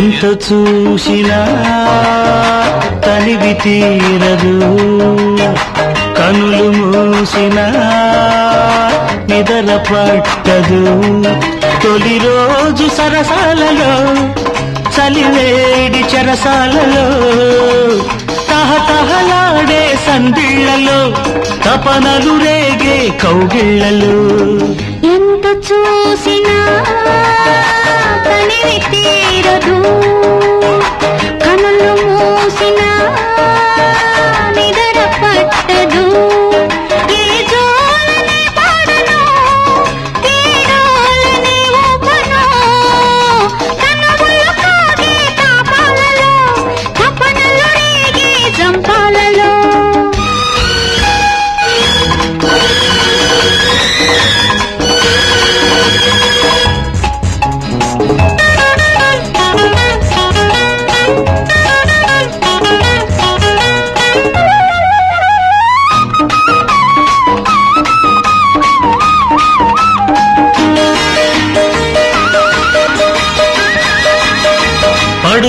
ఎంత చూసినా తనివి తీరదు. కనులు మూసినా నిదర పట్టదు. తొలి రోజు సరసాలలో చలివేడి చెరసాలలో తహతహలాడే సందిళ్ళలో తపనలు రేగే కౌగిళ్ళలో ఎంత చూసినా తనివి తీరదు కనులు మూసినా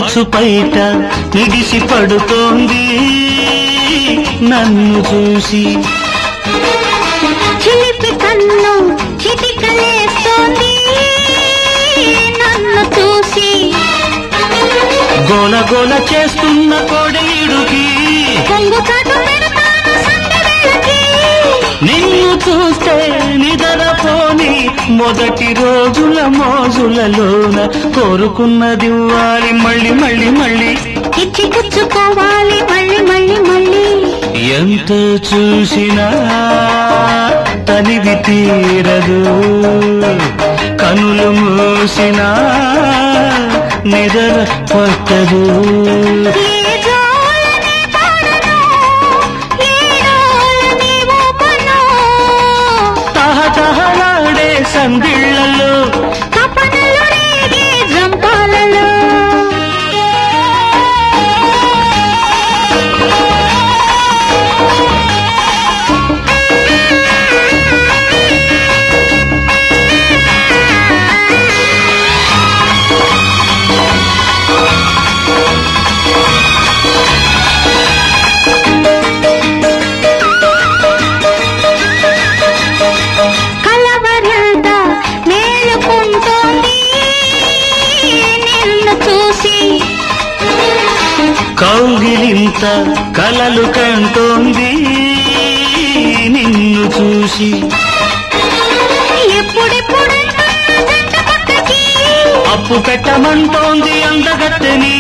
పడుచు పైట నిడిసి పడుతోంది. నన్ను చూసి చిలిపి కన్ను చిటికలేస్తోంది. నన్ను చూసి గోల గోల చేస్తున్న కోడలీడుకి సందవేళకి నిన్ను చూస్తే నిదరపోని మొదటి రోజుల మోజులలోన కోరుకున్నదివ్వాలి మళ్ళీ మళ్ళీ మళ్ళీ. ఇచ్చి పుచ్చుకోవాలి మళ్ళీ మళ్ళీ మళ్ళీ. ఎంత చూసినా తనివి తీరదు. కనులు మూసినా నిదర పట్టదు. సందిళ్ళలో కౌగిలింత కలలు కంటోంది నిన్ను చూసి అప్పు పెట్టమంటోంది అందగత్తెని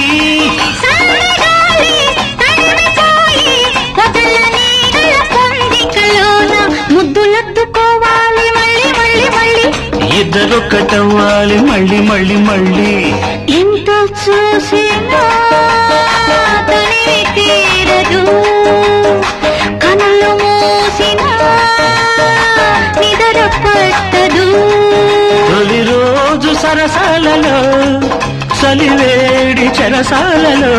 ఇద్దరొక్కటవ్వాలి మళ్ళీ మళ్ళీ మళ్ళీ సరసాలలో చలివేడి చెరసాలలో.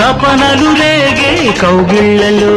తపనలు రేగే కౌగిళ్ళలో